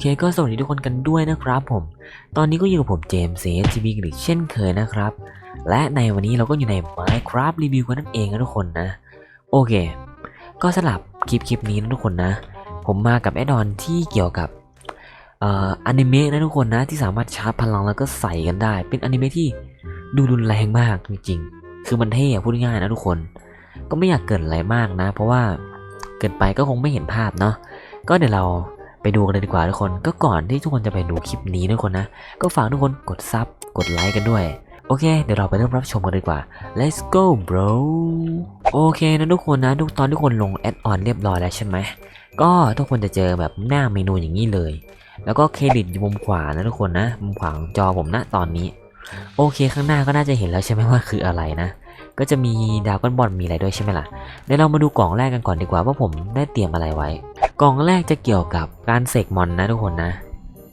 เคก็สวัสดีทุกคนกันด้วยนะครับผม ตอนนี้ก็อยู่กับผมเจมส์เซทีวีอีกเช่นเคยนะครับ และในวันนี้เราก็อยู่ใน Minecraft รีวิวกันนั่นเองนะทุกคนนะ โอเค ก็สลับคลิปคลิปนี้นะทุกคนนะ ผมมากับแอดออนที่เกี่ยวกับอนิเมะนะทุกคนนะที่สามารถชาร์จพลังแล้วก็ใส่กันได้ เป็นอนิเมะที่ดูรุนแรงมากจริงๆ คือมันเท่พูดง่ายนะทุกคน ก็ไม่อยากเกินอะไรมากนะ เพราะว่าเกินไปก็คงไม่เห็นภาพเนาะ ก็เดี๋ยวเรา ไปดูกันเลยดีกว่าทุกคน ก็ก่อนที่ทุกคนจะไปดูคลิปนี้ทุกคนนะ ก็ฝากทุกคนกดซับกดไลค์กันด้วย โอเค เดี๋ยวเราไปเริ่มรับชมกันดีกว่า let's go bro โอเคนะทุกคนนะ ทุกตอนทุกคนลงแอดออนเรียบร้อยแล้วใช่ไหม ก็ทุกคนจะเจอแบบหน้าเมนูอย่างนี้เลย แล้วก็เครดิตอยู่มุมขวานะทุกคนนะ มุมขวาของจอผมนะตอนนี้ โอเคข้างหน้าก็น่าจะเห็นแล้วใช่ไหมว่าคืออะไรนะ ก็จะมีดาวก้อนบอลมีอะไรด้วยใช่ไหมล่ะเดี๋ยวเรามาดูกล่องแรกกันก่อนดีกว่าว่าผมได้เตรียมอะไรไว้ กล่องแรกจะเกี่ยวกับการเสกมอนนะทุกคนนะ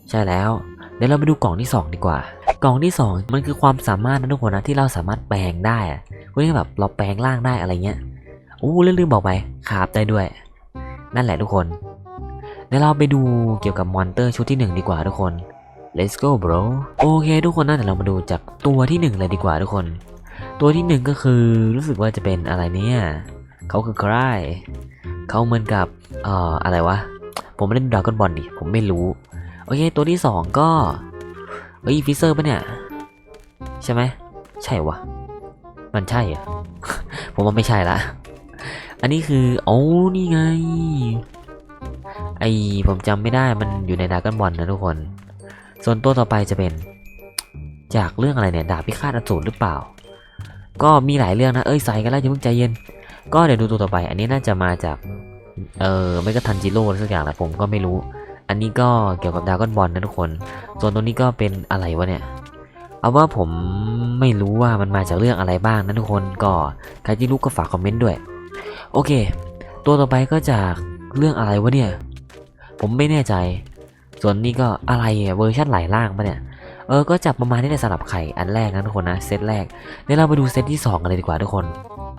ใช่แล้วเดี๋ยวเราไปดูกล่องที่ 2 ดีกว่า กล่องที่ 2 มันคือความสามารถนะทุกคนนะที่เราสามารถแปลงได้อะเว้ยแบบเราแปลงร่างได้อะไรเงี้ยอู้ลืมบอกไปคราบได้ด้วย นั่นแหละทุกคนเดี๋ยวเราไปดูเกี่ยวกับมอนเตอร์ชุดที่ 1 ดีกว่าทุกคน let's go bro โอเคทุกคนนะเดี๋ยวเรามาดูจากตัวที่ 1 เลยดีกว่าทุกคน ตัวที่หนึ่งก็คือรู้สึกว่าจะเป็นอะไรเนี่ยเขาคือใครเขาเหมือนกับเอ่ออะไรวะ ผมไม่ได้ดูดราก้อนบอลดิผมไม่รู้ โอเค ตัวที่สองก็เฮ้ยฟิเซอร์ปะเนี่ย ใช่ไหมใช่วะมันใช่อะผมว่าไม่ใช่ละ อันนี้คือโอ้นี่ไง ไอผมจำไม่ได้มันอยู่ในดราก้อนบอลนะทุกคน ส่วนตัวต่อไปจะเป็น จากเรื่องอะไรเนี่ย ดาบพิฆาตอสูรหรือเปล่า ก็มีหลายเรื่องนะ เอ้ยใส่กันแล้วอย่าเพิ่งใจเย็น ก็เดี๋ยวดูตัวต่อไป อันนี้น่าจะมาจาก เออไม่ก็ทันจิโร่สักอย่างแหละผมก็ไม่รู้ อันนี้ก็เกี่ยวกับดราก้อนบอลนะทุกคน ส่วนตัวนี้ก็เป็นอะไรวะเนี่ย เอาว่าผมไม่รู้ว่ามันมาจากเรื่องอะไรบ้างนะทุกคน ก็ใครที่รู้ก็ฝากคอมเมนต์ด้วย โอเค ตัวต่อไปก็จากเรื่องอะไรวะเนี่ย ผมไม่แน่ใจ ส่วนนี้ก็อะไรเวอร์ชันหลายล่างปะเนี่ย เออ ก็จับประมาณนี้ในสลับไข่อันแรกนะทุกคนนะเซตแรก เดี๋ยวเราไปดูเซตที่ 2 กันเลยดีกว่าทุกคน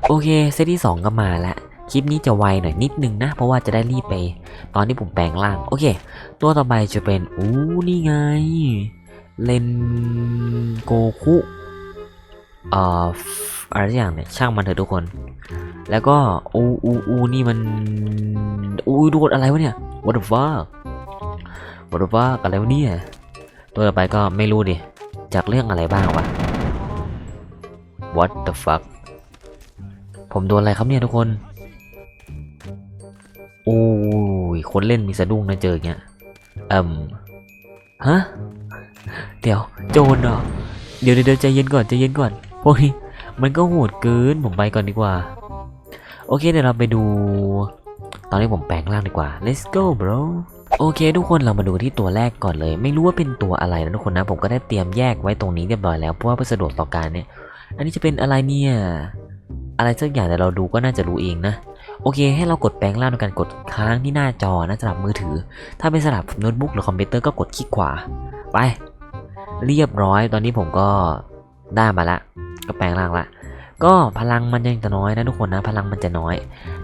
โอเค เซตที่ 2 ก็มาแล้ว คลิปนี้จะไวหน่อยนิดนึงนะ เพราะว่าจะได้รีบไป ตอนที่ผมแปลงร่าง โอเค ตัวต่อไปจะเป็น อู้นี่ไง เลนโกคุเอ่ออะไรสักอย่างเนี่ยช่างมันเถอะทุกคน แล้วก็อูอูอูนี่มันอูดูดอะไรวะเนี่ย what the fuck what the fuck อะไรวะเนี่ย ตัวต่อไปก็ไม่รู้ดิ จากเรื่องอะไรบ้างวะ What the fuck ผมโดนอะไรครับเนี่ยทุกคน โอ้ย คนเล่นมีสะดุ้งนะเจออย่างเงี้ยเอ่มฮะ เดี๋ยว โจรเหรอ เดี๋ยวเดี๋ยวใจเย็นก่อนใจเย็นก่อนโอ้ยมันก็โหดเกิน ผมไปก่อนดีกว่า โอเคเดี๋ยวเราไปดู ตอนนี้ผมแปลงร่างดีกว่า let's go bro โอเค ทุกคนเรามาดูที่ตัวแรกก่อนเลย ไม่รู้ว่าเป็นตัวอะไรนะทุกคนนะ ผมก็ได้เตรียมแยกไว้ตรงนี้เรียบร้อยแล้วเพราะว่าเพื่อสะดวกต่อการเนี่ย อันนี้จะเป็นอะไรเนี่ย อะไรสักอย่างแต่เราดูก็น่าจะรู้เองนะโอเค ให้เรากดแปลงร่างด้วยการกดค้างที่หน้าจอนะสำหรับมือถือ ถ้าเป็นสำหรับโน้ตบุ๊กหรือคอมพิวเตอร์ก็กดคลิกขวา ไป เรียบร้อย ตอนนี้ผมก็ได้มาละ ก็แปลงร่างละ ก็พลังมันยังจะน้อยนะทุกคนนะพลังมันจะน้อย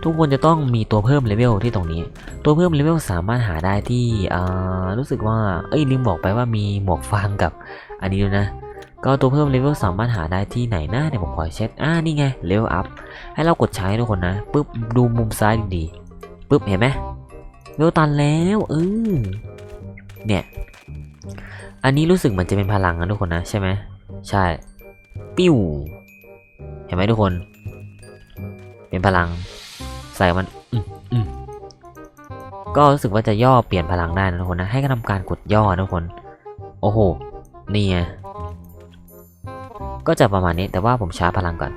ทุกคนจะต้องมีตัวเพิ่มเลเวลที่ตรงนี้ ตัวเพิ่มเลเวลสามารถหาได้ที่รู้สึกว่าเอ้ยลืมบอกไปว่ามีหมวกฟางกับอันนี้ด้วยนะ ก็ตัวเพิ่มเลเวลสามารถหาได้ที่ไหนนะเดี๋ยวผมขอเช็คอ่านี่ไงเลเวลอัพให้เรากดใช้ทุกคนนะปุ๊บดูมุมซ้ายดีๆปุ๊บเห็นไหมเลเวลตันแล้วเออเนี่ยอันนี้รู้สึกเหมันจะเป็นพลังนะทุกคนนะใช่ไหมใช่ปิ้ว ห็นไหมทุกคน เป็นพลัง ใส่มันอืมอืมก็รู้สึกว่าจะย่อเปลี่ยนพลังได้นะทุกคนนะ ให้ทำการกดย่อนะทุกคน โอ้โห นี่ไง ก็จะประมาณนี้ แต่ว่าผมชาร์จพลังก่อน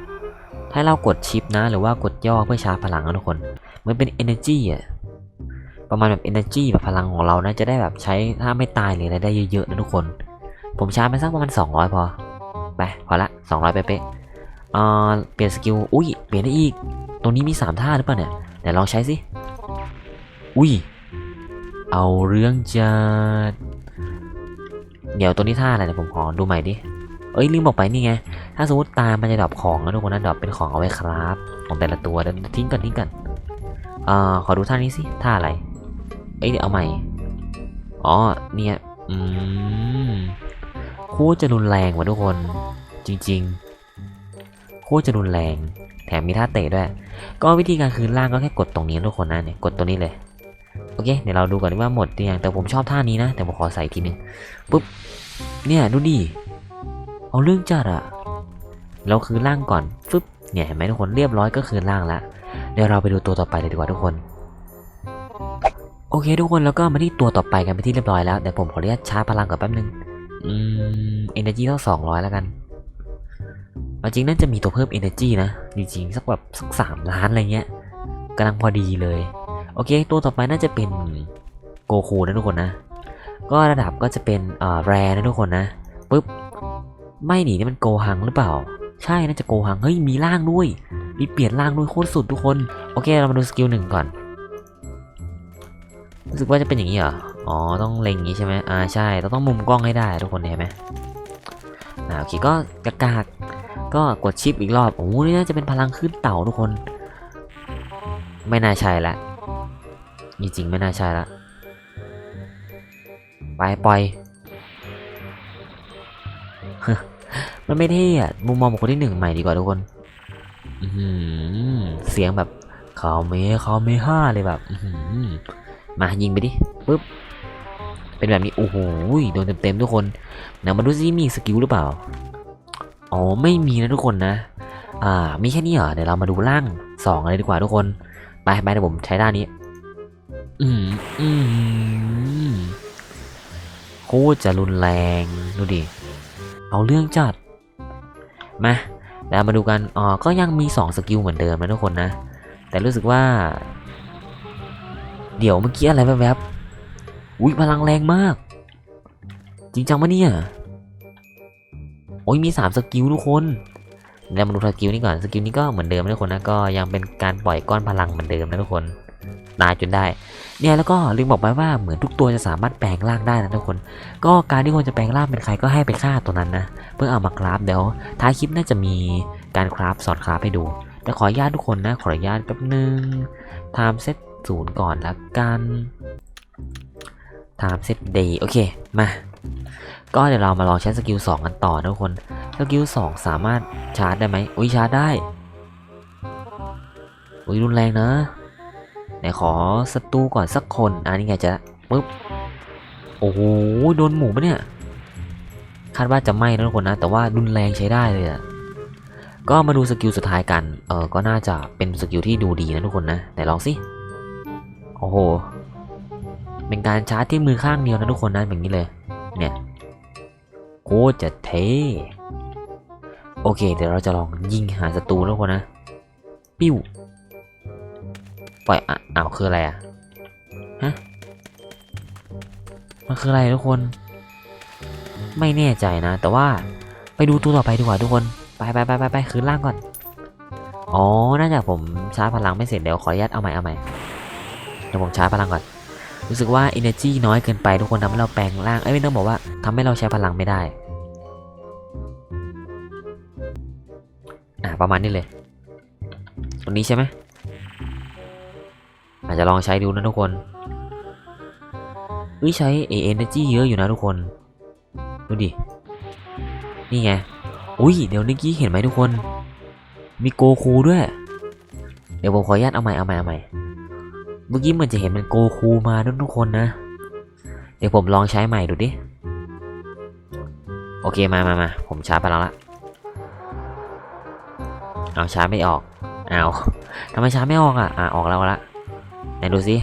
ให้เรากดชิปนะ หรือว่ากดย่อเพื่อชาร์จพลังนะทุกคนเหมือนเป็น energy อะประมาณแบบ energy แบบพลังของเรานะ จะได้แบบใช้ถ้าไม่ตายหรืออะไรได้เยอะๆนะทุกคน ผมชาร์จไปสักประมาณ200 พอ ไป พอละ 200 เป๊ะๆเอ่อเปลี่ยนสกิล อุ้ย เปลี่ยนได้อีก ตรงนี้มี 3 ท่าหรือเปล่าเนี่ยไหนลองใช้สิ อุ้ย เอาเรื่องจะเดี๋ยวตัวนี้ท่าอะไรเดี๋ยผมขอดูใหม่ดิ เอ้ยลืมบอกไปนี่ไง ถ้าสมมติตามมันจะดรอปของนะทุกคนนะดรอปเป็นของเอาไว้ครับ ของแต่ละตัวเดี๋ยวทิ้งก่อนทิ้งก่อนเอ่อขอดูท่านี้สิ ท่าอะไร เอ้ยเดี๋ยวเอาใหม่ อ๋อ เนี่ย อืมคตรจะรุนแรงว่ะทุกคน จริง ๆ โคตรจะรุนแรง แถมมีท่าเตะด้วย ก็วิธีการคืนร่างก็แค่กดตรงนี้ทุกคนนะเนี่ยกดตัวนี้เลยโอเคเดี๋ยวเราดูก่อนว่าหมดหรือยังแต่ผมชอบท่านี้นะ แต่ผมขอใส่ทีนึงปุ๊บเนี่ยดูดิเอาเรื่องจัดอะเราคืนร่างก่อนฟึบเนี่ยเห็นไหมทุกคนเรียบร้อยก็คืนร่างแล้วเดี๋ยวเราไปดูตัวต่อไปเลยดีกว่าทุกคนโอเค ทุกคนแล้วก็มาที่ตัวต่อไปกันไปที่เรียบร้อยแล้วเดี๋ยวผมขออนุญาตชาร์จพลังก่อนแป๊บนึงอืม energy เท่าสองร้อยแล้วกัน จริงน่าจะมีตัวเพิ่ม energy นะจริงๆสักแบบสักสามล้านอะไรเงี้ยกำลังพอดีเลย โอเค ตัวต่อไปน่าจะเป็นโกคูนะทุกคนนะ ก็ระดับก็จะเป็นเอ่อแรนะทุกคนนะปุ๊บไม่หนีนี่มันโกหังหรือเปล่า ใช่น่าจะโกหังเฮ้ยมีร่างด้วย มีเปลี่ยนร่างด้วยโคตรสุดทุกคน โอเคเรามาดูสกิลหนึ่งก่อนรู้สึกว่าจะเป็นอย่างนี้เหรอ อ๋อ ต้องเล็งอย่างนี้ใช่ไหมอ่า ใช่ เราต้องมุมกล้องให้ได้ทุกคนเห็นไหมอ่า โอเค ก็กากาก ก็กดชิปอีกรอบ โอ้โหนี่น่าจะเป็นพลังขึ้นเต่าทุกคน ไม่น่าใช่ละจริงๆไม่น่าใช่ละไปปล่อยมันไม่เท่อะมุมมองของคนที่หนึ่งใหม่ดีกว่าทุกคนอืเสียงแบบคาเมคาเมห้าเลยแบบอืมายิงไปดิปึ๊บเป็นแบบนี้โอ้โหโดนเต็มๆทุกคนเดี๋ยวมาดูซิมีสกิลหรือเปล่า อ๋อไม่มีนะทุกคนนะ อ่ามีแค่นี้เหรอเดี๋ยวเรามาดูล่างสองเลยดีกว่าทุกคนไปไปเดี๋ยวผมใช้ด้านนี้ อืมอืมโคตรจะรุนแรงดูดิเอาเรื่องจัดมาแล้วมาดูกันอ๋อก็ยังมี2สกิลเหมือนเดิมนะทุกคนนะ แต่รู้สึกว่า เดี๋ยวเมื่อกี้อะไรแวบๆอุ้ยพลังแรงมาก จริงจังปะเนี่ย โอ้ยมี 3 สกิลทุกคนแล้วมาดูสกิลนี้ก่อน สกิลนี้ก็เหมือนเดิมนะทุกคนนะ ก็ยังเป็นการปล่อยก้อนพลังเหมือนเดิมนะทุกคนตายจนได้ เนี่ยแล้วก็ลืมบอกไปว่าเหมือนทุกตัวจะสามารถแปลงร่างได้นะทุกคน ก็การที่คนจะแปลงร่างเป็นใครก็ให้ไปฆ่าตัวนั้นนะ เพื่อเอามาคราฟเดี๋ยวท้ายคลิปน่าจะมีการคราฟสอนคราฟให้ดู แต่ขออนุญาตทุกคนนะ ขออนุญาตแป๊บนึง time set ศูนย์ก่อนละกัน time set day โอเค มา ก็เดี๋ยวเรามาลองใช้สกิล2กันต่อนะทุกคน สกิล2สามารถชาร์จได้ไหมอุ้ยชาร์จได้ อุ้ยรุนแรงนะไหนขอศัตรูก่อนสักคนอันนี้ไงจะปึ๊บ โอ้โหโดนหมูปะเนี่ย คาดว่าจะไม่นะทุกคนนะ แต่ว่ารุนแรงใช้ได้เลยอะก็มาดูสกิลสุดท้ายกัน เออก็น่าจะเป็นสกิลที่ดูดีนะทุกคนนะไหนลองสิ โอ้โห เป็นการชาร์จที่มือข้างเดียวนะทุกคนนะแบบนี้เลย เนี่ย โคตรจะเท่โอเค เดี๋ยวเราจะลองยิงหาศัตรูนะทุกคนนะ ปิ้ว ปล่อยอะอ้าวคืออะไรอะ ฮะ มันคืออะไรทุกคน ไม่แน่ใจนะ แต่ว่าไปดูตัวต่อไปดีกว่าทุกคน ไปไปไปไปไปคืนล่างก่อน อ๋อ น่าจะผมชาร์จพลังไม่เสร็จเดี๋ยวขออนุญาตเอาใหม่เอาใหม่ เดี๋ยวผมชาร์จพลังก่อน รู้สึกว่า energy น้อยเกินไปทุกคนทำให้เราแปลงร่าง เอ้ยไม่ต้องบอกว่าทำให้เราใช้พลังไม่ได้ อะประมาณนี้เลยตรงนี้ใช่ไหมอาจจะลองใช้ดูนะทุกคนเอ้ยใช้ energy เยอะอยู่นะทุกคน ดูดิ นี่ไง อุ้ยเดี๋ยวเมื่อกี้เห็นไหมทุกคน มีโกคูด้วย เดี๋ยวผมขออนุญาตเอาใหม่เอาใหม่เอาใหม่ เมื่อกี้เหมือนจะเห็นเป็นโกคูมาด้วยทุกคนนะ เดี๋ยวผมลองใช้ใหม่ดูดิ โอเคมามามาผมชาร์จไปแล้วละเอาชาร์จไม่ออกเอาทำไมชาร์จไม่ออกอะอะออกแล้วละไหนดูสิ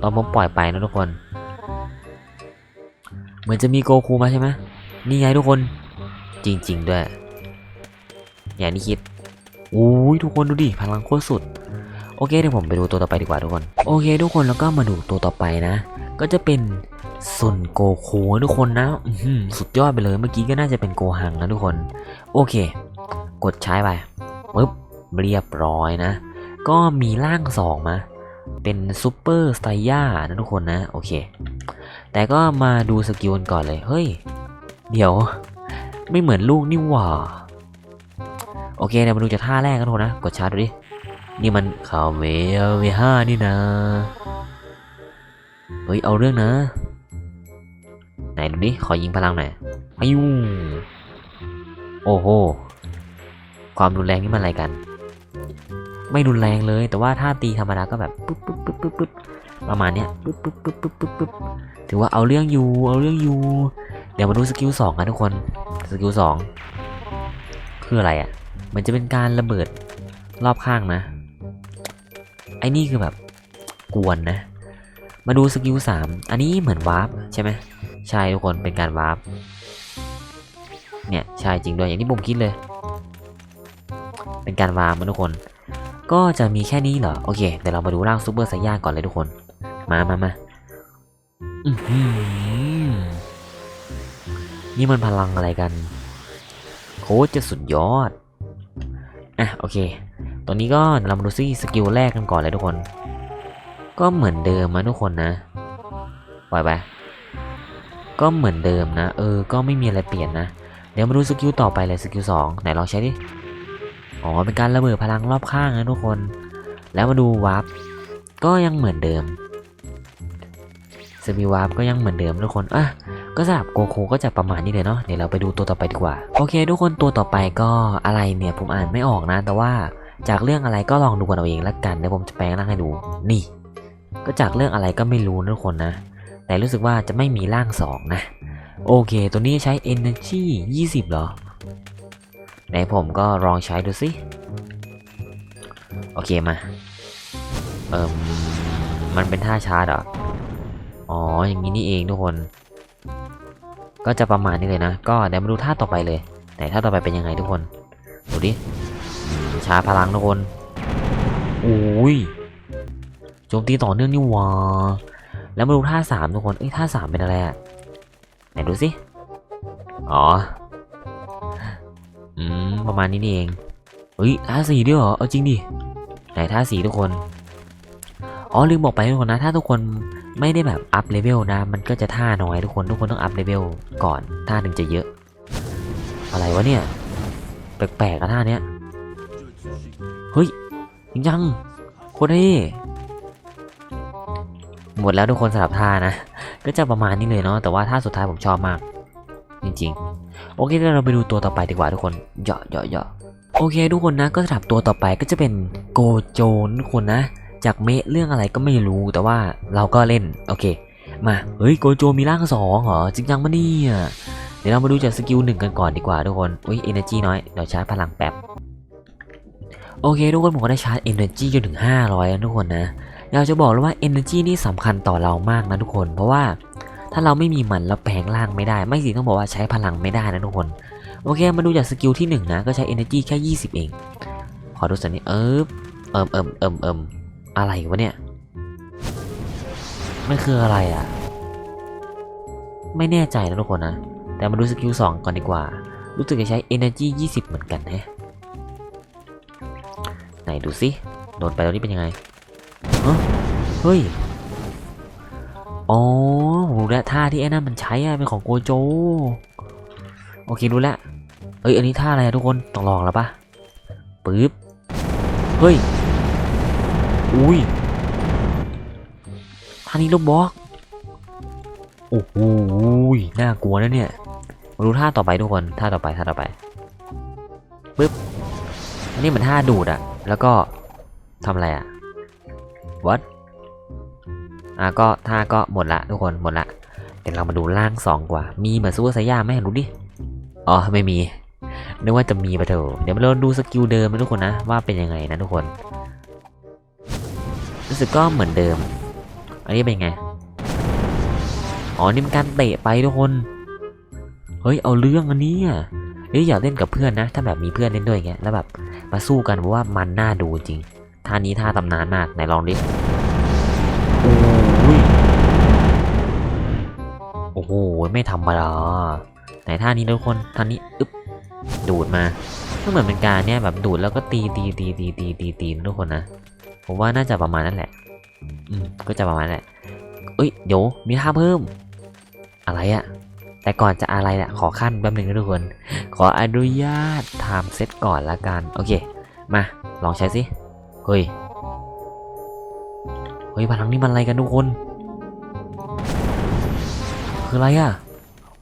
ตอนผมปล่อยไปนะทุกคน เหมือนจะมีโกคูมาใช่ไหมนี่ไงทุกคน จริง ๆ ด้วย อย่างที่คิดอุ้ยทุกคนดูดิพลังโคตรสุด โอเคเดี๋ยวผมไปดูตัวต่อไปดีกว่าทุกคน โอเค ทุกคนแล้วก็มาดูตัวต่อไปนะ ก็จะเป็นซุนโกคูทุกคนนะสุดยอดไปเลยเมื่อกี้ก็น่าจะเป็นโกหังนะทุกคน โอเค กดใช้ไปปึ๊บเรียบร้อยนะ ก็มีร่างสองมาเป็นซูเปอร์สไตย่านะทุกคนนะ โอเค แต่ก็มาดูสกิลกันก่อนเลย เฮ้ย เดี๋ยว ไม่เหมือนลูกนี่หว่า โอเคเดี๋ยวมาดูจากท่าแรกกันทุกคนนะ กดชาร์จดูดิ นี่มันคาเมเวห้านี่นะ เฮ้ย เอาเรื่องนะ ไหนดูดิขอยิงพลังหน่อยอายุโอ้โห ความรุนแรงนี่มันอะไรกัน ไม่รุนแรงเลย แต่ว่าถ้าตีธรรมดาก็แบบปึ๊บปึ๊บปึ๊บปึ๊บปึ๊บประมาณเนี้ยปึ๊บปึ๊บปึ๊บปึ๊บปึ๊บปึ๊บถือว่าเอาเรื่องอยู่ เอาเรื่องอยู่ เดี๋ยวมาดูสกิลสองกันทุกคน สกิลสองคืออะไรอะ่ะ มันจะเป็นการระเบิดรอบข้างนะ อ้นี่คือแบบกวนนะ มาดูสกิลสามอันนี้เหมือนวาร์ปใช่ไหมใช่ทุกคนเป็นการวาร์ปเนี่ยใช่จริงด้วยอย่างที่ผมคิดเลย เป็นการวาร์ปนะทุกคน ก็จะมีแค่นี้เหรอ โอเคเดี๋ยวเรามาดูร่างซูเปอร์ไซย่าก่อนเลยทุกคน มามามานี่มันพลังอะไรกัน โคตรจะสุดยอด อะ โอเค ตอนนี้ก็เรามาดูซิสกิลแรกกันก่อนเลยทุกคน ก็เหมือนเดิมนะทุกคนนะปล่อยไปก็เหมือนเดิมนะ เออ ก็ไม่มีอะไรเปลี่ยนนะ เดี๋ยวมาดูสกิลต่อไปเลยสกิลสองไหนลองใช้ดิ อ๋อ เป็นการระเบิดพลังรอบข้างนะทุกคน แล้วมาดูวาร์ป ก็ยังเหมือนเดิมสกิลวาร์ปก็ยังเหมือนเดิมทุกคน อะ ก็สำหรับโกโคก็จะประมาณนี้เลยเนาะ เดี๋ยวเราไปดูตัวต่อไปดีกว่า โอเค ทุกคนตัวต่อไปก็อะไรเนี่ยผมอ่านไม่ออกนะ แต่ว่า จากเรื่องอะไรก็ลองดูกันเอาเองละกันเดี๋ยวผมจะแปลงร่างให้ดู นี่ ก็จากเรื่องอะไรก็ไม่รู้นะทุกคนนะ แต่รู้สึกว่าจะไม่มีร่างสองนะ โอเค ตัวนี้ใช้ energy 20เหรอ ไหนผมก็ลองใช้ดูสิ โอเคมา เอิมมันเป็นท่าชาร์จเหรอ อ๋อ อย่างนี้นี่เองทุกคน ก็จะประมาณนี้เลยนะ ก็เดี๋ยวมาดูท่าต่อไปเลย ไหนท่าต่อไปเป็นยังไงทุกคน ดูดิ ชาร์จพลังทุกคนอุ้ยโจมตีต่อเนื่องนี่วาแล้วมาดูท่าสามทุกคนเอ้ยท่าสามเป็นอะไรอะไหนดูสิอ๋ออืมประมาณนี้นี่เองเฮ้ยท่าสี่ด้วยเหรอเอาจริงดิไหนท่าสี่ทุกคนอ๋อลืมบอกไปทุกคนนะ ถ้าทุกคนไม่ได้แบบอัพเลเวลนะ มันก็จะท่าน้อยทุกคนทุกคนต้องอัพเลเวลก่อนท่าถึงจะเยอะ อะไรวะเนี่ย แปลกๆอะท่าเนี้ย เฮ้ยจริงจังโคตรเท่หมดแล้วทุกคนสำหรับท่านะ ก็จะประมาณนี้เลยเนาะแต่ว่าท่าสุดท้ายผมชอบมาก จริงๆ โอเคเดี๋ยวเราไปดูตัวต่อไปดีกว่าทุกคนเหยาะเหยาะเหยาะโอเคทุกคนนะก็สำหรับตัวต่อไปก็จะเป็นโกโจนทุกคนนะ จากเมะเรื่องอะไรก็ไม่รู้แต่ว่าเราก็เล่นโอเค มาเฮ้ยโกโจมีร่างสองเหรอจริงจังปะเนี่ยเดี๋ยวเรามาดูจากสกิลหนึ่งกันก่อนดีกว่าทุกคนอุ้ยเอเนจีน้อยเดี๋ยวชาร์จพลังแป๊บ โอเคทุกคนผมก็ได้ชาร์จเอเนจีจนถึง 500แล้วทุกคนนะอยากจะบอกเลยว่า Energy นี่สำคัญต่อเรามากนะทุกคน เพราะว่าถ้าเราไม่มีมันเราแปลงร่างไม่ได้ ไม่สิต้องบอกว่าใช้พลังไม่ได้นะทุกคน โอเคมาดูจากสกิลที่1นะก็ใช้ Energy แค่ 20 เอง ขอดูสักนิดเอิบเอิมเอิมเอิมเอิมอะไรวะเนี่ยมันคืออะไรอะ ไม่แน่ใจนะทุกคนนะ แต่มาดูสกิลสองก่อนดีกว่า รู้สึกจะใช้ energy 20 เหมือนกันแฮะ ไหนดูสิโดนไปตอนนี้เป็นยังไงเฮ้ย อ๋อรู้แล้วท่าที่ไอ้นั่นมันใช้อะเป็นของโกโจ โอเครู้แล้วเอ้ยอันนี้ท่าอะไรทุกคนต้องลองแล้วปะปึ๊บ เฮ้ย อุ้ยท่านี้ลูกบล็อก โอ้โหน่ากลัวนะเนี่ยมาดูท่าต่อไปทุกคน ท่าต่อไปท่าต่อไปปึ๊บ อันนี้เหมือนท่าดูดอะ แล้วก็ทำอะไรอะวัดอะก็ท่าก็หมดละทุกคนหมดละเดี๋ยวเรามาดูล่างสองกว่า มีเหมือนซูเปอร์ไซย่าไหมรู้ดิ อ๋อ ไม่มี นึกว่าจะมีปะเถอะเดี๋ยวเราดูสกิลเดิมนะทุกคนนะ ว่าเป็นยังไงนะทุกคน รู้สึกก็เหมือนเดิม อันนี้เป็นไง อ๋อ นี่เป็นการเตะไปทุกคน เฮ้ย เอาเรื่องอันนี้อะ เฮ้ยอยากเล่นกับเพื่อนนะ ถ้าแบบมีเพื่อนเล่นด้วยอย่างเงี้ยแล้วแบบมาสู้กันเพราะว่ามันน่าดูจริงท่านี้ท่าตำนานมากไหนลองดิโอ้ยโอ้โหไม่ธรรมดาไหนท่านี้ทุกคนท่านี้อึ๊บดูดมาก็เหมือนเป็นการเนี่ยแบบดูดแล้วก็ตีตีตีตีตีตีตีนะทุกคนนะผมว่าน่าจะประมาณนั้นแหละ อืมก็จะประมาณนั้นแหละเอ้ยเดี๋ยวมีท่าเพิ่ม อะไรอะ แต่ก่อนจะอะไรอะขอขั้นแป๊บหนึ่งนะทุกคน ขออนุญาตไทม์เซตก่อนละกัน โอเค มา ลองใช้สิ เฮ้ย เฮ้ยพลังนี่มันอะไรกันทุกคน คืออะไรอะ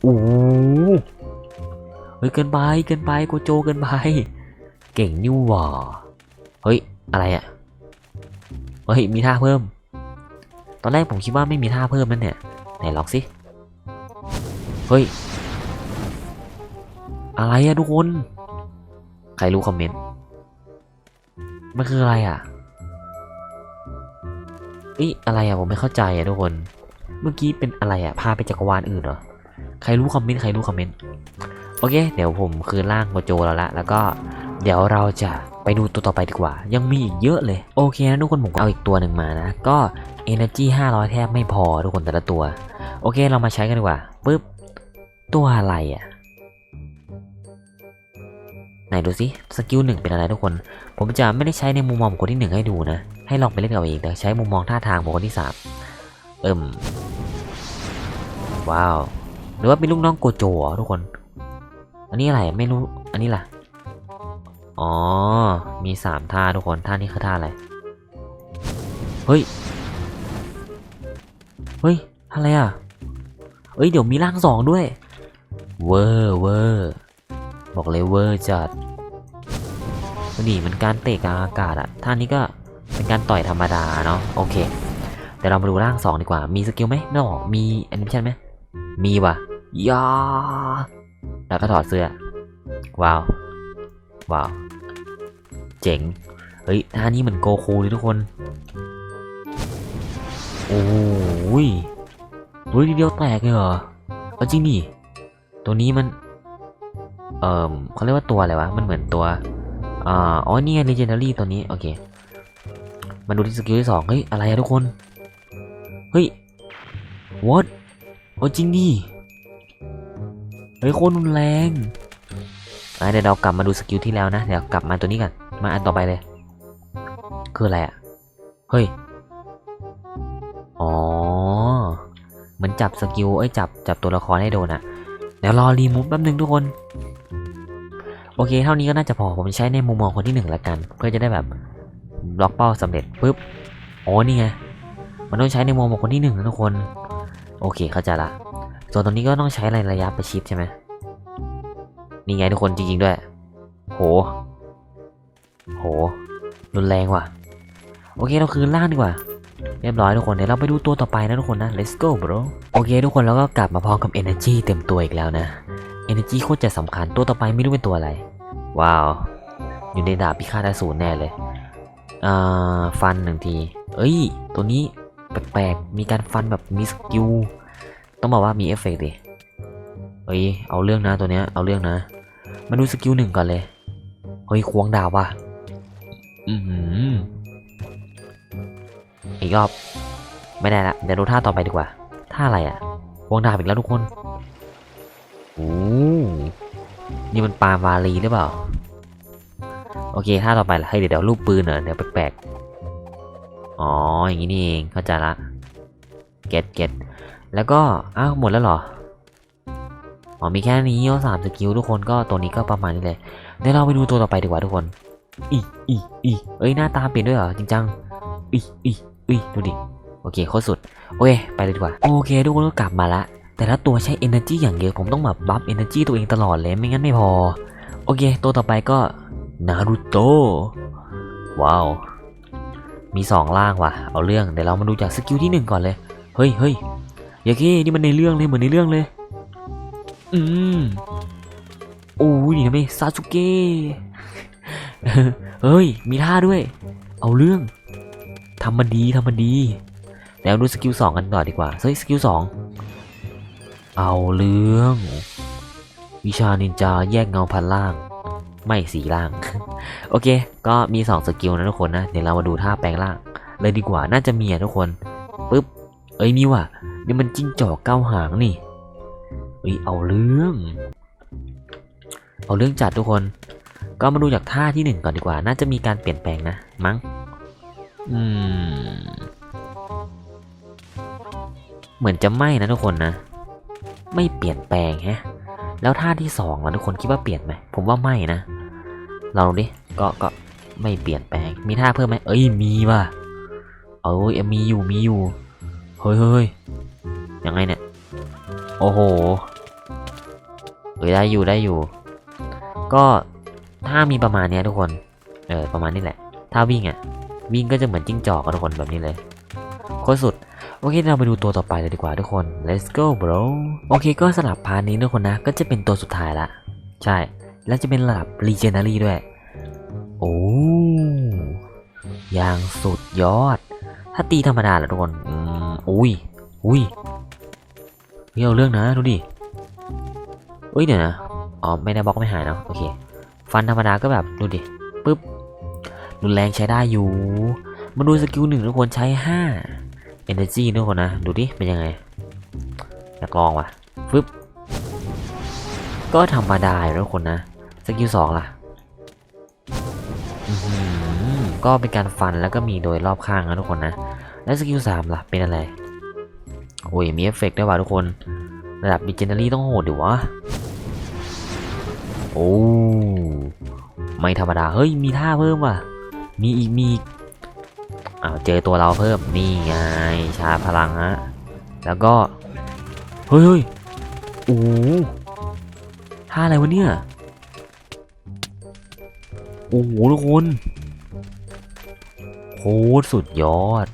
โอ้เฮ้ยเกินไป เกินไปโกโจเกินไป เก่งนี่หว่าเฮ้ย อะไรอะ เฮ้ย มีท่าเพิ่ม ตอนแรกผมคิดว่าไม่มีท่าเพิ่มนั่นเนี่ย ไหนลองสิ เฮ้ย อะไรอะทุกคน ใครรู้คอมเมนต์ มันคืออะไรอะเอ้ยอะไรอะผมไม่เข้าใจอะทุกคน เมื่อกี้เป็นอะไรอะพาไปจักรวาลอื่นเหรอ ใครรู้คอมเมนต์ ใครรู้คอมเมนต์ โอเค เดี๋ยวผมคืนร่างโกโจแล้วละ แล้วก็เดี๋ยวเราจะไปดูตัวต่อไปดีกว่า ยังมีอีกเยอะเลย โอเคนะทุกคนผมเอาอีกตัวหนึ่งมานะ ก็ Energy 500 แทบไม่พอทุกคนแต่ละตัว โอเคเรามาใช้กันดีกว่าปึ๊บ ตัวอะไรอะ่ะ ไหนดูสิสกิลหนึ่งเป็นอะไรทุกคน ผมจะไม่ได้ใช้ในมุมมองของคนที่หนึ่งให้ดูนะ ให้ลองไปเล่นเอาเองแต่ใช้มุมมองท่าทางของคนที่สามเอิ่ม ว้าว หรือว่าเป็นลูกน้องโกโจทุกคน อันนี้อะไรไม่รู้ อันนี้ล่ะ อ๋อ มีสามท่าทุกคน ท่านี้คือท่าอะไร เฮ้ย เฮ้ย อะไรอะ เอ้ย เดี๋ยวมีร่างสองด้วย เวอร์เวอร์บอกเลยเวอร์จัดดีมันการเตะกลางอากาศอะท่านี้ก็เป็นการต่อยธรรมดาเนาะโอเคเดี๋ยวเรามาดูร่างสองดีกว่า มีสกิลไหมไม่ออกมีแอนิเมชันไหมมีว่ะยาแล้วก็ถอดเสื้อ ว้าว ว้าว เจ๋ง เฮ้ยท่านี้เหมือนโกคูเลยทุกคน โอ้ยเฮ้ยทีเดียวแตกเลยเหรอเอาจริงดิ ตัวนี้มัน เอ่อเขาเรียกว่าตัวอะไรวะ มันเหมือนตัวอ่าอ๋อนี่ไง legendary ตัวนี้ โอเค มาดูที่สกิลที่สองเฮ้ย อะไรอะทุกคน เฮ้ย what เอาจริงดิเฮ้ยโคตรรุนแรงอะเดี๋ยวเรากลับมาดูสกิลที่แล้วนะ เดี๋ยวกลับมาตัวนี้กัน มาอันต่อไปเลย คืออะไรอะเฮ้ย อ๋อ เหมือนจับสกิล เอ้ย จับ จับตัวละครให้โดนอะ เดี๋ยวรอรีมูฟแป๊บนึงทุกคน โอเค เท่านี้ก็น่าจะพอ ผมใช้ในมุมมองคนที่หนึ่งละกัน เพื่อจะได้แบบล็อกเป้าสำเร็จปุ๊บ โอ๋อนี่ไง มันต้องใช้ในมุมมองคนที่หนึ่งนะทุกคน โอเค เข้าใจละ ส่วนตรงนี้ก็ต้องใช้อะไรระยะประชิดใช่ไหมนี่ไงทุกคนจริงๆด้วย โห โห รุนแรงว่ะ โอเค เราคืนล่างดีกว่า เรียบร้อยทุกคนเดี๋ยวเราไปดูตัวต่อไปนะทุกคนนะ let's go bro โอเค ทุกคนแล้วก็กลับมาพร้อมกับ energy เต็มตัวอีกแล้วนะ energy โคตรจะสำคัญตัวต่อไปไม่รู้เป็นตัวอะไร ว้าว อยู่ในดาบพิฆาตอสูรแน่เลยอ่าฟันหนึ่งที เอ้ย ตัวนี้แปลกๆมีการฟันแบบมีสกิลต้องบอกว่ามีเอฟเฟกต์ดิเฮ้ยเอาเรื่องนะตัวเนี้ยเอาเรื่องนะ มาดูสกิลหนึ่งก่อนเลย เฮ้ยควงดาบว่ะ อือหื อีกรอบ ไม่ได้ละเดี๋ยวดูท่าต่อไปดีกว่า ท่าอะไรอะ่ะวงดาบอีกแล้วทุกคนโอ้นี่มันปาล์มวาลีหรือเปล่า โอเคถ้าต่อไปละเฮ้ยเดี๋ยวเดี๋ยวรูปปืนเหรอเดี๋ยวแปลกๆ อ๋อ อย่างนี้นี่เองเข้าใจละเก็ตเก็ตแล้วก็ อ้าว หมดแล้วเหรอ อ๋อ มีแค่นี้เอสามสกิลทุกคนก็ตัวนี้ก็ประมาณนี้เลย เดี๋ยวเราไปดูตัวต่อไปดีกว่าทุกคน อีอีอีเอ้ย หน้าตาเปลี่ยนด้วยเหรอ จริงจัง อีอี อีดูดิ โอเคโคตรสุด โอเค ไปเลยดีกว่า โอเค ทุกคนก็กลับมาละ แต่ละตัวใช้ energy อย่างเยอะ ผมต้องแบบบัฟ energy ตัวเองตลอดเลย ไม่งั้นไม่พอ โอเค ตัวต่อไปก็นารูโตว้าว มีสองล่างว่ะ เอาเรื่อง เดี๋ยวเรามาดูจากสกิลที่หนึ่งก่อนเลย เฮ้ยเฮ้ยยากี้นี่มันในเรื่องเลย เหมือนในเรื่องเลย อืมโอ้ยนี่นะไมซาสุเกะเฮ้ย มีท่าด้วย เอาเรื่อง ทำมันดีทำมันดี แล้วดูสกิลสองกันต่อดีกว่าเฮ้ยสกิลสองเอาเรื่อง วิชานินจาแยกเงาพันล่าง ไม่สีล่าง โอเค ก็มี2สกิลนะทุกคนนะ เดี๋ยวเรามาดูท่าแปลงร่าง เลยดีกว่าน่าจะมีอะทุกคนปึ๊บเอ้ยมีว่ะนี่มันจิ้งจอกเก้าหางนี่เอ้ยเอาเรื่อง เอาเรื่องจัดทุกคน ก็มาดูจากท่าที่หนึ่งก่อนดีกว่า น่าจะมีการเปลี่ยนแปลงนะมั้ง อืม เหมือนจะไม่นะทุกคนนะ ไม่เปลี่ยนแปลงแฮะ แล้วท่าที่สองล่ะทุกคนคิดว่าเปลี่ยนไหม ผมว่าไม่นะ เราดิ ก็ก็ไม่เปลี่ยนแปลง มีท่าเพิ่มไหม เอ้ย มีว่ะ เอ้ย มีอยู่ มีอยู่ เฮ้ยเฮ้ยยังไงเนี่ย โอ้โหเอ้ยได้อยู่ได้อยู่ ก็ถ้ามีประมาณเนี้ยทุกคน เออ ประมาณนี้แหละ ถ้าวิ่งอะ วิ่งก็จะเหมือนจิ้งจอกอะทุกคนแบบนี้เลยโคตรสุดโอเคเราไปดูตัวต่อไปเลยดีกว่าทุกคน let's go bro โอเคก็สลับพาร์ทนี้ทุกคนนะ ก็จะเป็นตัวสุดท้ายละ ใช่ แล้วจะเป็นระดับ legendary ด้วย โอ้อย่างสุดยอด ถ้าตีธรรมดาแหละทุกคน อืมอุ้ย อุ้ยเฮ้ยเอเรื่องนะดูดิเอ้ยเดี๋ยวนะ อ๋อ ไม่ได้บล็อกไม่หายเนอะโอเค ฟันธรรมดาก็แบบดูดิ ปึ๊บ รุนแรงใช้ได้อยู่ มาดูสกิลหนึ่งทุกคนใช้ห้า energy ทุกคนนะ ดูดิ เป็นยังไงอยากลองว่ะฟึบก็ธรรมดาทุกคนนะ สกิลสองล่ะก็เป็นการฟันแล้วก็มีโดยรอบข้างนะทุกคนนะ แล้วสกิลสามล่ะ เป็นอะไร โอ้ย มีเอฟเฟกต์ด้วยว่ะทุกคน ระดับ legendary ต้องโหดดิวะ โอ้ ไม่ธรรมดา เฮ้ย มีท่าเพิ่มว่ะ มีอีกมีอ้าวเจอตัวเราเพิ่มนี่ไงชาพลังฮะแล้วก็เฮ้ยเฮ้ยโอ้โหท่าอะไรวะเนี่ยโอ้โหทุกคนโคตรสุดยอด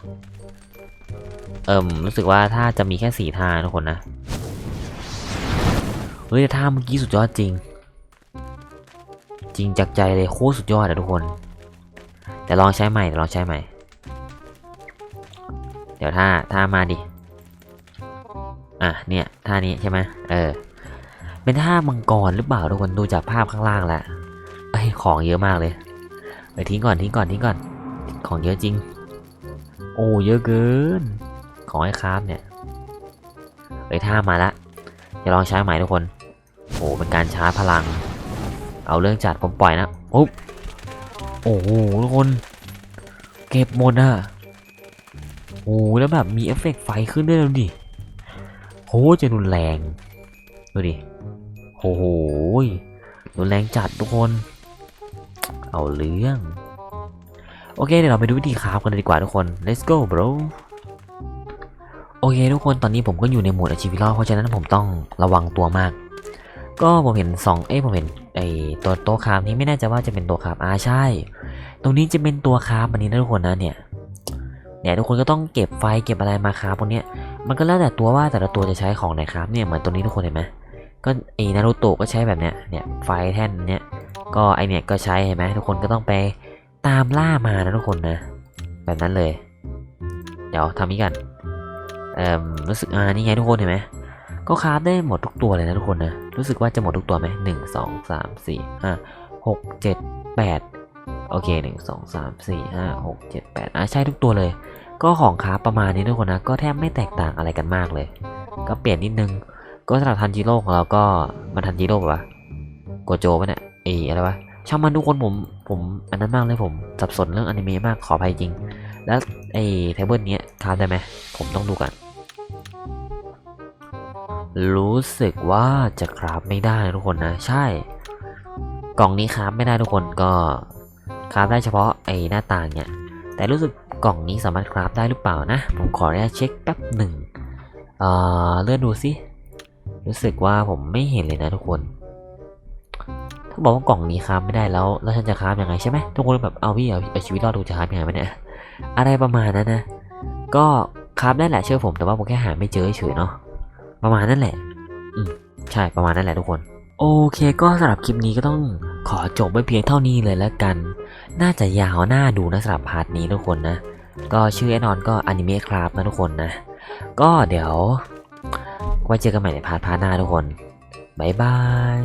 เอิ่มรู้สึกว่าถ้าจะมีแค่สี่ท่าทุกคนนะเฮ้ยท่าเมื่อกี้สุดยอดจริง จริงจากใจเลยโคตรสุดยอดอะทุกคน แต่ลองใช้ใหม่ เดี๋ยวลองใช้ใหม่เดี๋ยวท่าท่ามาดิ อะเนี่ยท่านี้ใช่ไหมเออ เป็นท่ามังกรหรือเปล่าทุกคนดูจากภาพข้างล่างแล้วไอ้ยของเยอะมากเลยเออทิ้งก่อนทิ้งก่อนทิ้งก่อน ของเยอะจริง โอ้เยอะเกิน ของไอ้คราฟเนี่ยเอ้ยท่ามาละจะลองใช้ใหม่ทุกคน โอ้เป็นการชาร์จพลัง เอาเรื่องจัดผมปล่อยนะปุ๊บ โอ้โหทุกคน เก็บหมดอะโอ้แล้วแบบมีเอฟเฟกต์ไฟขึ้นด้วยดูดิโหจะรุนแรงดูดิโอ้โหรุนแรงจัดทุกคน เอาเรื่อง โอเคเดี๋ยวเราไปดูวิธีคราฟกันดีกว่าทุกคน let's go bro โอเคทุกคนตอนนี้ผมก็อยู่ในโหมดอาชีพรอดเพราะฉะนั้นผมต้องระวังตัวมาก ก็ผมเห็นสองเอ้ยผมเห็นไอ้ตัวโต๊ะคาฟนี้ไม่แน่ใจว่าจะเป็นตัวคาฟอ่าใช่ ตรงนี้จะเป็นตัวคาฟอันนี้นะทุกคนนะเนี่ยเนี่ยทุกคนก็ต้องเก็บไฟเก็บอะไรมาคาฟพวกเนี้ยมันก็แล้วแต่ตัวว่าแต่ละตัวจะใช้ของไหนครับเนี่ยเหมือนตัวนี้ทุกคนเห็นไหมก็ไอ้นารูโตะก็ใช้แบบเนี้ยเนี่ยไฟแท่นเนี้ยก็ไอเนี่ยก็ใช้เห็นไหมทุกคนก็ต้องไปตามล่ามานะทุกคนนะ แบบนั้นเลย เดี๋ยวทำนี้กันเอ่อรู้สึกอ่านี่ไงทุกคนเห็นไหม ก็คราฟได้หมดทุกตัวเลยนะทุกคนนะ รู้สึกว่าจะหมดทุกตัวไหมหนึ่งสองสามสี่ห้าหกเจ็ดแปดโอเคหนึ่งสองสามสี่ห้าหกเจ็ดแปดอะใช่ทุกตัวเลย ก็ของคราฟประมาณนี้ทุกคนนะ ก็แทบไม่แตกต่างอะไรกันมากเลย ก็เปลี่ยนนิดนึง ก็สำหรับทันจิโร่ของเราก็มันทันจิโร่ปะวะโกโจปะเนี่ยเอออะไรวะช่างมันทุกคนผมผมอันนั้นมากเลยผมสับสนเรื่องอนิเมะมากขออภัยจริง แล้วไอ้เทเบิลเนี้ยคราฟได้ไหมผมต้องดูกัน รู้สึกว่าจะคราฟไม่ได้ทุกคนนะ ใช่ กล่องนี้คราฟไม่ได้ทุกคนก็คราฟได้เฉพาะไอ้หน้าต่างเนี่ย แต่รู้สึกกล่องนี้สามารถคราฟได้หรือเปล่านะ ผมขออนุญาตเช็คแป๊บหนึ่งเอ่อเลื่อนดูสิ รู้สึกว่าผมไม่เห็นเลยนะทุกคน ถ้าบอกว่ากล่องนี้คราฟไม่ได้แล้ว แล้วฉันจะคราฟยังไงใช่ไหมทุกคนแบบเอาพี่เอาเอาชีวิตรอดดูจะคราฟยังไงวะเนี่ย อะไรประมาณนั้นนะ ก็คราฟได้แหละเชื่อผมแต่ว่าผมแค่หาไม่เจอเฉยๆเนาะ ประมาณนั่นแหละ อืมใช่ประมาณนั่นแหละทุกคน โอเคก็สำหรับคลิปนี้ก็ต้องขอจบไว้เพียงเท่านี้เลยแล้วกัน น่าจะยาวน่าดูนะสำหรับพาร์ทนี้ทุกคนนะ ก็ชื่อแน่นอนก็อนิเมะครับนะทุกคนนะ ก็เดี๋ยวไว้เจอกันใหม่ในพาร์ทพาร์ทหน้าทุกคน บ๊ายบาย